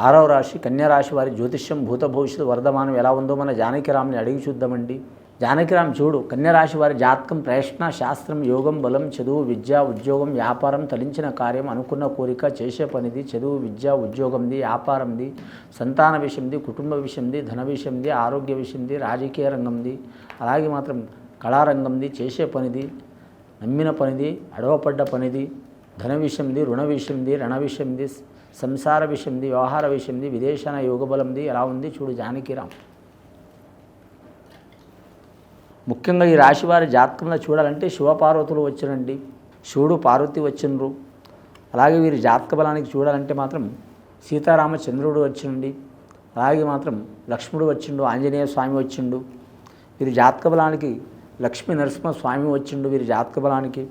ఆరవ రాశి కన్యారాశి వారి జ్యోతిష్యం భూత భవిష్యత్తు వర్ధమానం ఎలా ఉందో మన జానకిరామ్ని అడిగి చూద్దామండి. జానకిరామ్ చూడు కన్యరాశి వారి జాతకం ప్రయత్న శాస్త్రం యోగం బలం చదువు విద్య ఉద్యోగం వ్యాపారం తలించిన కార్యం అనుకున్న కోరిక చేసే పనిది చదువు విద్య ఉద్యోగంది వ్యాపారంది సంతాన విషయంది కుటుంబ విషయంది ధన విషయంది ఆరోగ్య విషయంది రాజకీయ రంగంది అలాగే మాత్రం కళారంగంది చేసే పనిది నమ్మిన పనిది అడవపడ్డ పనిది ధన విషయంది రుణ విషయంది రణ విషయంది సంసార విషయంది వ్యవహార విషయంది విదేశాన యోగబలంది ఎలా ఉంది చూడు జానకిరామ్. ముఖ్యంగా ఈ రాశివారి జాతకంలో చూడాలంటే శివపార్వతులు వచ్చినండి శివుడు పార్వతి వచ్చిండ్రు. అలాగే వీరి జాతక బలానికి చూడాలంటే మాత్రం సీతారామచంద్రుడు వచ్చిండి అలాగే మాత్రం లక్ష్ముడు వచ్చిండు ఆంజనేయ స్వామి వచ్చిండు. వీరి జాతక బలానికి లక్ష్మీ నరసింహ స్వామి వచ్చిండు వీరి జాతక బలానికి.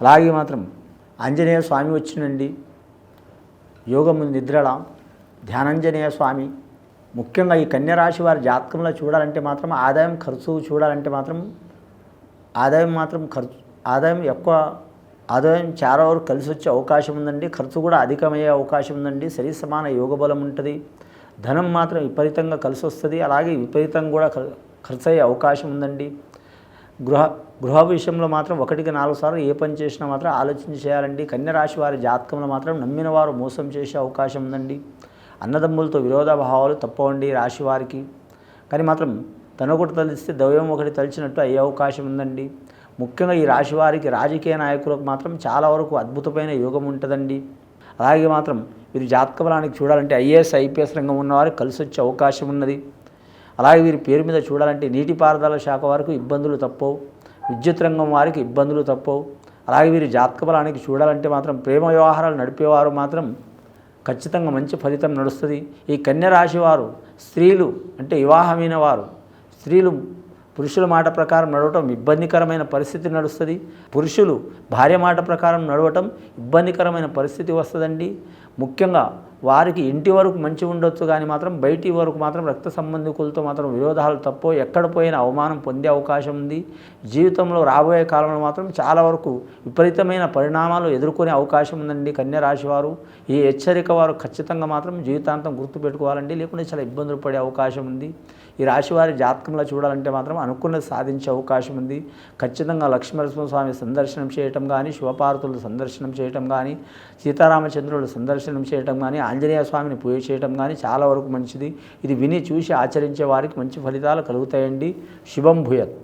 అలాగే మాత్రం ఆంజనేయ స్వామి వచ్చిండండి. యోగము నిద్రల? ధ్యానంజనేయ స్వామి. ముఖ్యంగా ఈ కన్యరాశి వారి జాతకంలో చూడాలంటే మాత్రం ఆదాయం ఖర్చు చూడాలంటే మాత్రం ఆదాయం మాత్రం ఖర్చు ఆదాయం ఎక్కువ ఆదాయం చాలా వరకు కలిసి వచ్చే అవకాశం ఉందండి. ఖర్చు కూడా అధికమయ్యే అవకాశం ఉందండి. సరి సమాన యోగ బలం ఉంటుంది. ధనం మాత్రం విపరీతంగా కలిసి వస్తుంది. అలాగే విపరీతంగా కూడా ఖర్చు అయ్యే అవకాశం ఉందండి. గృహ గృహ విషయంలో మాత్రం ఒకటికి నాలుగు సార్లు ఏ పని చేసినా మాత్రం ఆలోచించి చేయాలండి. కన్యరాశి వారి జాతకంలో మాత్రం నమ్మిన వారు మోసం చేసే అవకాశం ఉందండి. అన్నదమ్ములతో విరోధాభావాలు తప్పవండి రాశి వారికి. కానీ మాత్రం తన ఒకటి తలిస్తే దైవం ఒకటి తలిచినట్టు అయ్యే అవకాశం ఉందండి. ముఖ్యంగా ఈ రాశి వారికి రాజకీయ నాయకులకు మాత్రం చాలా వరకు అద్భుతమైన యోగం ఉంటుందండి. అలాగే మాత్రం వీరి జాతక బలానికి చూడాలంటే ఐఏఎస్ ఐపీఎస్ రంగం ఉన్నవారు కలిసి వచ్చే అవకాశం ఉన్నది. అలాగే వీరి పేరు మీద చూడాలంటే నీటిపారుదల శాఖ వారికి ఇబ్బందులు తప్పవు విద్యుత్ రంగం వారికి ఇబ్బందులు తప్పవు. అలాగే వీరి జాతక బలానికి చూడాలంటే మాత్రం ప్రేమ వ్యవహారాలు నడిపేవారు మాత్రం ఖచ్చితంగా మంచి ఫలితం నడుస్తుంది. ఈ కన్య రాశి వారు స్త్రీలు అంటే వివాహమైన వారు స్త్రీలు పురుషుల మాట ప్రకారం నడవటం ఇబ్బందికరమైన పరిస్థితి నడుస్తుంది. పురుషులు భార్య మాట ప్రకారం నడవటం ఇబ్బందికరమైన పరిస్థితి వస్తుందండి. ముఖ్యంగా వారికి ఇంటి వరకు మంచి ఉండొచ్చు కానీ మాత్రం బయటి వరకు మాత్రం రక్త సంబంధికులతో మాత్రం విరోధాలు తప్పో ఎక్కడ పోయినా అవమానం పొందే అవకాశం ఉంది. జీవితంలో రాబోయే కాలంలో మాత్రం చాలా వరకు విపరీతమైన పరిణామాలు ఎదుర్కొనే అవకాశం ఉందండి కన్య రాశి వారు. ఈ హెచ్చరిక వారు ఖచ్చితంగా మాత్రం జీవితాంతం గుర్తుపెట్టుకోవాలండి లేకుంటే చాలా ఇబ్బందులు పడే అవకాశం ఉంది. ఈ రాశి వారి జాతకంలో చూడాలంటే మాత్రం అనుకున్నది సాధించే అవకాశం ఉంది. ఖచ్చితంగా లక్ష్మీనరసింహస్వామి సందర్శనం చేయటం కానీ శివపార్వతులు సందర్శనం చేయటం కానీ సీతారామచంద్రులు సందర్శనం చేయటం కానీ ఆంజనేయ స్వామిని పూజ చేయటం కానీ చాలా వరకు మంచిది. ఇది విని చూసి ఆచరించే వారికి మంచి ఫలితాలు కలుగుతాయండి. శుభం భూయత్.